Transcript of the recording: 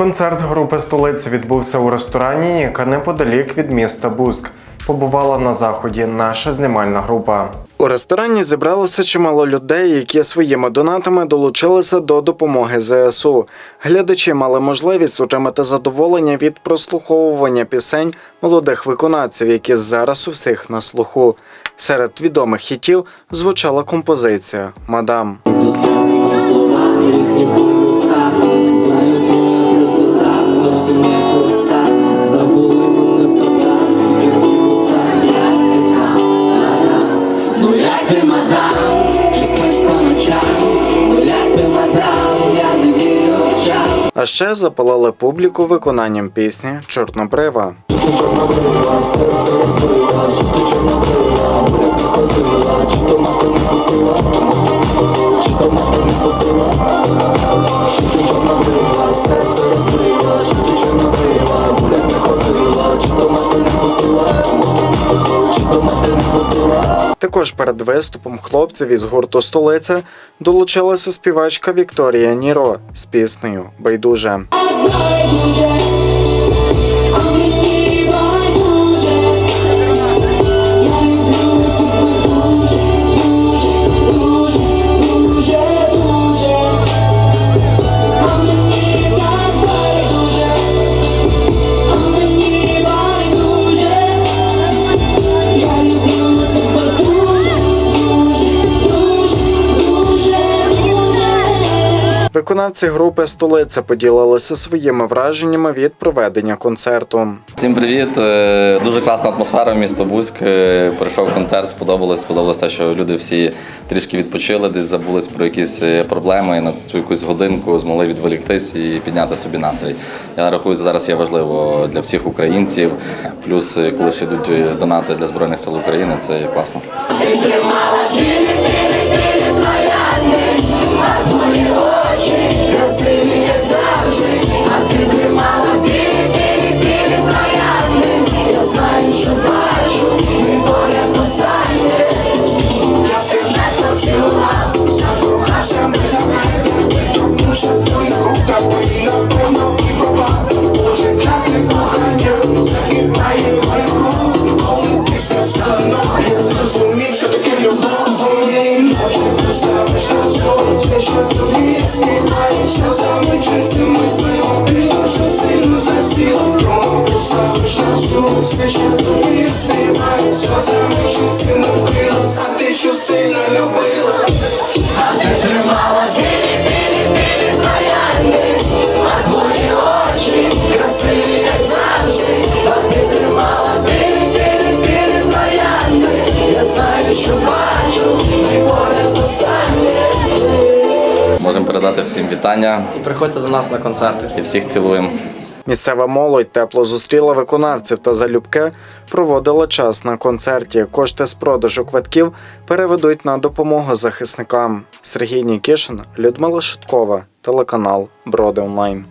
Концерт групи столиці відбувся у ресторані, яка неподалік від міста Буск. Побувала на заході наша знімальна група. У ресторані зібралося чимало людей, які своїми донатами долучилися до допомоги ЗСУ. Глядачі мали можливість отримати задоволення від прослуховування пісень молодих виконавців, які зараз у всіх на слуху. Серед відомих хітів звучала композиція Мадам. Різні ти, мадам? Чи спиш по ночам? Як ти, мадам? Я не вірю очам А ще запалили публіку виконанням пісні Чорнобрива. Також перед виступом хлопців із гурту столиця долучилася співачка Вікторія Ніро з піснею Байдуже. Виконавці групи столиця поділилися своїми враженнями від проведення концерту. Всім привіт! Е, Дуже класна атмосфера в місто Бузьк. Е, Прийшов концерт, сподобалось. Сподобалось те, що люди всі трішки відпочили, десь забулись про якісь е, проблеми і на цю якусь годинку змогли відволіктись і підняти собі настрій. Я рахую, зараз є важливо для всіх українців. Плюс, коли ще йдуть донати для Збройних сил України, це класно. Що тобі співаю Сльозами всім вітання І приходьте до нас на концерти. і всіх цілуємо. Місцева молодь тепло зустріла виконавців та залюбки проводила час на концерті. Кошти з продажу квитків переведуть на допомогу захисникам. Сергій Нікішин, Людмила Шуткова, телеканал Броди Онлайн.